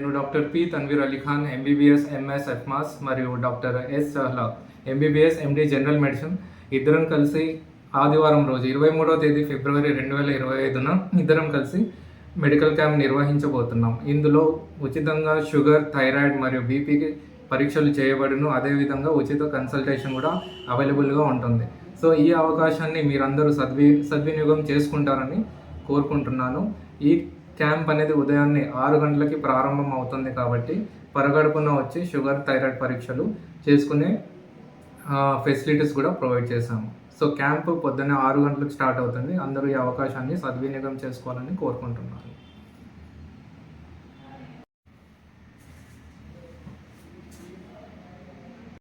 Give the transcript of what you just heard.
నేను doctor P Tanveer Ali Khan MBBS MS FMAS మరియు doctor S Sahla MBBS MD general medicine ఇద్దరం కలిసి ఆదివారం రోజు ఇరవై మూడవ తేదీ ఫిబ్రవరి రెండు వేల ఇరవై ఐదున ఇద్దరం కలిసి మెడికల్ క్యాంప్ నిర్వహించబోతున్నాం. ఇందులో ఉచితంగా షుగర్ థైరాయిడ్ మరియు బీపీకి పరీక్షలు చేయబడును. అదేవిధంగా ఉచిత కన్సల్టేషన్ కూడా అవైలబుల్గా ఉంటుంది. సో ఈ అవకాశాన్ని మీరందరూ సద్వి సద్వినియోగం చేసుకుంటారని కోరుకుంటున్నాను. ఈ క్యాంప్ అనేది ఉదయాన్నే ఆరు గంటలకి ప్రారంభం అవుతుంది కాబట్టి పరగడుపున వచ్చి షుగర్ థైరాయిడ్ పరీక్షలు చేసుకునే ఫెసిలిటీస్ కూడా ప్రొవైడ్ చేశాము. సో క్యాంప్ పొద్దున్నే ఆరు గంటలకు స్టార్ట్ అవుతుంది. అందరూ ఈ అవకాశాన్ని సద్వినియోగం చేసుకోవాలని కోరుకుంటున్నాను.